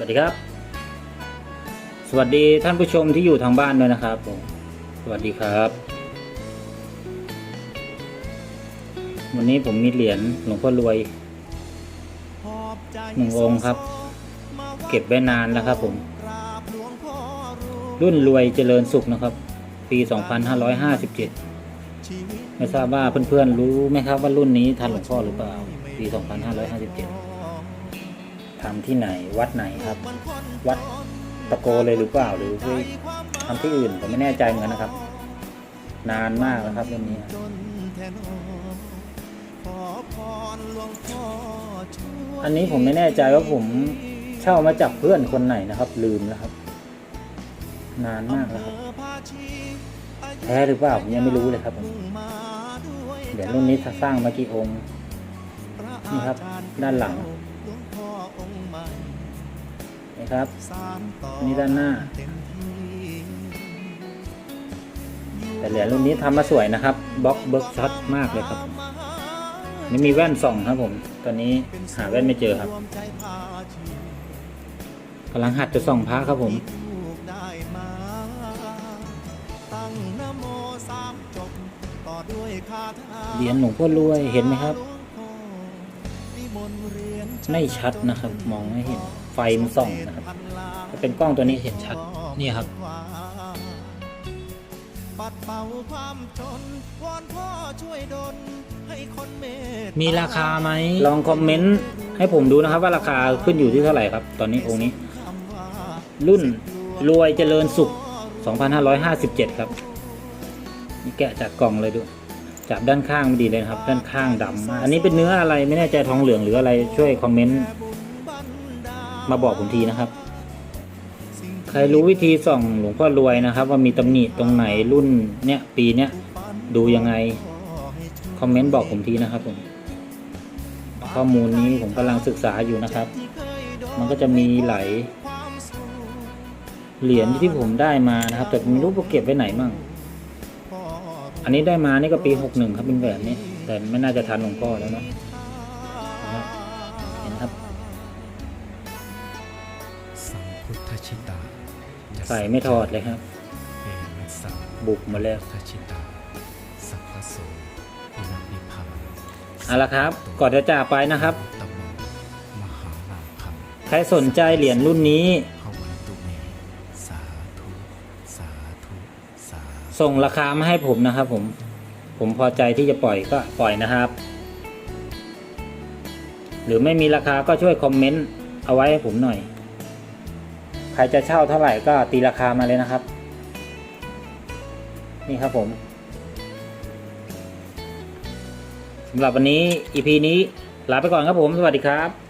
วัสดีครับ สวัสดีท่านผู้ชมที่อยู่ทางบ้านด้วยนะครับผมสวัสดีครับ วันนี้ผมมีเหรียญหลวงพ่อรวยหนึ่งองค์ครับ เก็บไว้นานแล้วครับผม รุ่นรวยเจริญสุขนะครับ ปี 2557 ไม่ทราบว่าเพื่อนๆรู้ไหมครับว่ารุ่นนี้ทันหลวงพ่อหรือเปล่า ปี 2557 ทำที่ไหนวัดไหนครับ วัดตะโกเลยหรือเปล่าหรือไปทำที่อื่นผมไม่แน่ใจเหมือนกันนะครับ นานมากแล้วครับเรุ่นนี้อันนี้ผมไม่แน่ใจว่าผมเช่ามาจากเพื่อนคนไหนนะครับ ลืมแล้วครับ นานมากแล้วครับแท้หรือเปล่าผมยังไม่รู้เลยครับผมเดี๋ยวรุ่นนี้สร้างมากี่องค์นี่ครับ ด้านหลัง นี่ครับนี่ด้านหน้า แต่เหรียญรุ่นนี้ทำมาสวยนะครับบล็อกเบิร์กช็อตมากเลยครับนี่มีแว่นส่องครับผม ตอนนี้หาแว่นไม่เจอครับกำลังหัดจะส่องพระครับผมเหรียญหลวงพ่อรวยเห็นไหมครับ ไม่ชัดนะครับ มองไม่เห็นไฟมันส่องนะครับถ้าเป็นกล้องตัวนี้เห็นชัดนี่ครับปัดเป่าความจนวอนพ่อช่วยดลให้คนเมตมีราคาไหมลองคอมเมนต์ให้ผมดูนะครับ ว่าราคาขึ้นอยู่ที่เท่าไหร่ครับ ตอนนี้องค์นี้ รุ่นรวยเจริญสุข 2557 ครับ นี่แกะจากกล่องเลยดู จับด้านข้างไม่ดีเลยนะครับ ด้านข้างดำมากอันนี้เป็นเนื้ออะไรไม่แน่ใจทองเหลืองหรืออะไรช่วยคอมเมนต์มาบอกผมทีนะครับ ใครรู้วิธีส่องหลวงพ่อรวยนะครับ ว่ามีตำหนิตรงไหนรุ่นเนี้ยปีเนี้ยดูยังไงคอมเมนต์บอกผมทีนะครับผมข้อมูลนี้ผมกำลังศึกษาอยู่นะครับ มันก็จะมีหลายเหรียญที่ผมได้มานะครับ แต่ไม่รู้ว่าเก็บไว้ไหนมั่ง อันนี้ได้มานี่ก็ปีหกหนึ่งครับเป็นแบบนี้แต่ไม่น่าจะทันหลวงพ่อแล้วเนาะนะครับเห็นครับสัมพุทธชิตาจะใส่ไม่ถอดเลยครับเอมัสสัมบุกมาแล้วพุทธชิตาสัพพโสอินังนิพพานเอาละครับ ก่อนจะจากไปนะครับตมโมมหานาคังใครสนใจเหรียญรุ่นนี้ ส่งราคามาให้ผมนะครับ ผม ผมพอใจที่จะปล่อยก็ปล่อยนะครับ หรือไม่มีราคาก็ช่วยคอมเมนต์เอาไว้ให้ผมหน่อย ใครจะเช่าเท่าไหร่ก็ตีราคามาเลยนะครับ นี่ครับผมสำหรับวันนี้ EP นี้ลาไปก่อนครับผม สวัสดีครับ